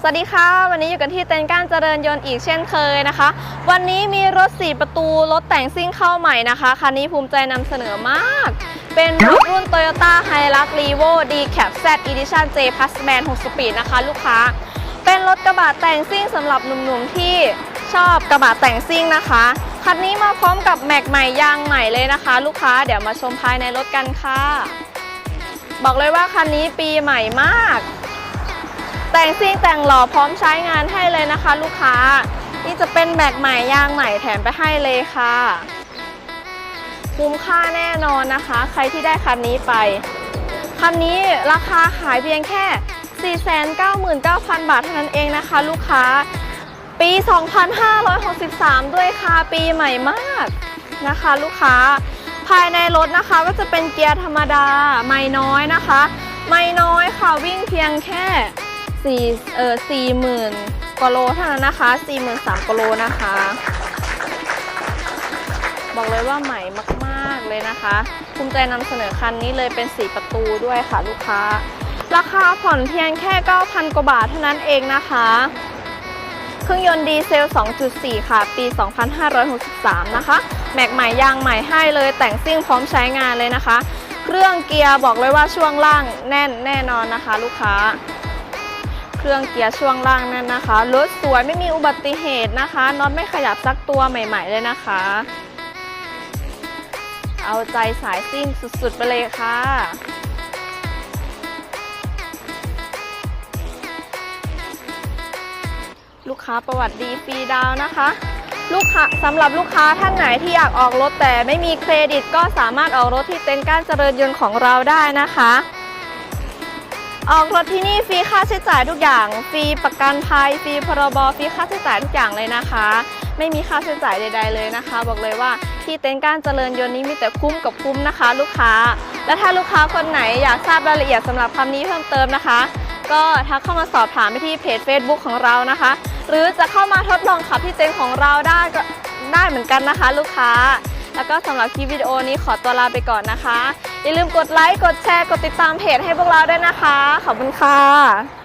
สวัสดีค่ะ วันนี้อยู่กันที่เต็นท์ก้านเจริญยนต์อีกเช่นเคยนะคะ วันนี้มีรถ 4 ประตูรถแต่งซิ่งเข้าใหม่นะคะคันนี้ภูมิใจนำเสนอมาก เป็นรถรุ่น Toyota Hilux Revo D Cap Z Edition J Plus Man 6 Speed นะคะ ลูกค้า เป็นรถกระบะแต่งซิ่งสำหรับหนุ่มๆที่ชอบกระบะแต่งซิ่งนะคะคันนี้มาพร้อมกับแม็กใหม่ยางใหม่เลยนะคะ ลูกค้าเดี๋ยวมาชมภายในรถกันค่ะ บอกเลยว่าคันนี้ปีใหม่มาก แต่งซิ่งแต่งหล่อพร้อมใช้งานให้เลยนะคะ ลูกค้า นี่จะเป็นแบกใหม่ยางใหม่แถมไปให้เลยค่ะ คุ้มค่าแน่นอนนะคะ ใครที่ได้คันนี้ไป คันนี้ราคาขายเพียงแค่ 499,000 บาทเท่านั้นเองนะคะ ลูกค้า ปี 2563 ด้วยค่ะ ปีใหม่มากนะคะ ลูกค้า ภายในรถนะคะก็จะเป็นเกียร์ธรรมดา ไม่น้อยนะคะ ไม่น้อยค่ะวิ่งเพียงแค่ สี่เออสี่หมื่นกว่าโลเท่านั้นนะคะสี่หมื่นสามกว่าโลนะคะ บอกเลยว่าใหม่มากๆเลยนะคะ ภูมิใจนำเสนอคันนี้เลยเป็น4ประตูด้วยค่ะลูกค้า ราคาผ่อนเพียงแค่ 9,000 กว่าบาทเท่านั้นเองนะคะ เครื่องยนต์ดีเซล 2.4 ค่ะ ปี 2563 นะคะ แม็กใหม่ยางใหม่ให้เลยแต่งซิ่งพร้อมใช้งานเลยนะคะ เครื่องเกียร์บอกเลยว่าช่วงล่างแน่นแน่นอนนะคะ ลูกค้า เครื่องเกียร์ช่วงล่างแน่นนะคะ รถสวยไม่มีอุบัติเหตุนะคะน็อตไม่ขยับสักตัวใหม่ ๆ เลยนะคะ เอาใจสายซิ่งสุด ๆ ไปเลยค่ะลูกค้าประวัติดีฟรีดาวน์นะคะ ลูกค้าสำหรับลูกค้าท่านไหนที่อยากออกรถแต่ไม่มีเครดิตก็สามารถออกรถที่เต็นท์ก้านเจริญยนต์ของเราได้นะคะ ออกรถที่นี่ฟรีค่าใช้จ่ายทุกอย่าง ฟรีประกันภัย ฟรีพรบ ฟรีค่าใช้จ่ายทุกอย่างเลยนะคะ ไม่มีค่าใช้จ่ายใด ๆ เลยนะคะ บอกเลยว่าที่เต็นท์ก้านเจริญยนต์นี้มีแต่คุ้มกับคุ้มนะคะ ลูกค้า และถ้าลูกค้าคนไหนอยากทราบรายละเอียดสำหรับคำนี้เพิ่มเติมนะคะ ก็ทักเข้ามาสอบถามไปที่เพจ Facebook ของเรานะคะ หรือจะเข้ามาทดลองขับที่เต็นท์ของเราได้ก็ได้เหมือนกันนะคะ ลูกค้า แล้วก็สำหรับคลิปวิดีโอนี้ขอตัวลาไปก่อนนะคะ อย่าลืมกดไลค์ กดแชร์ กดติดตามเพจให้พวกเราด้วยนะคะ ขอบคุณค่ะ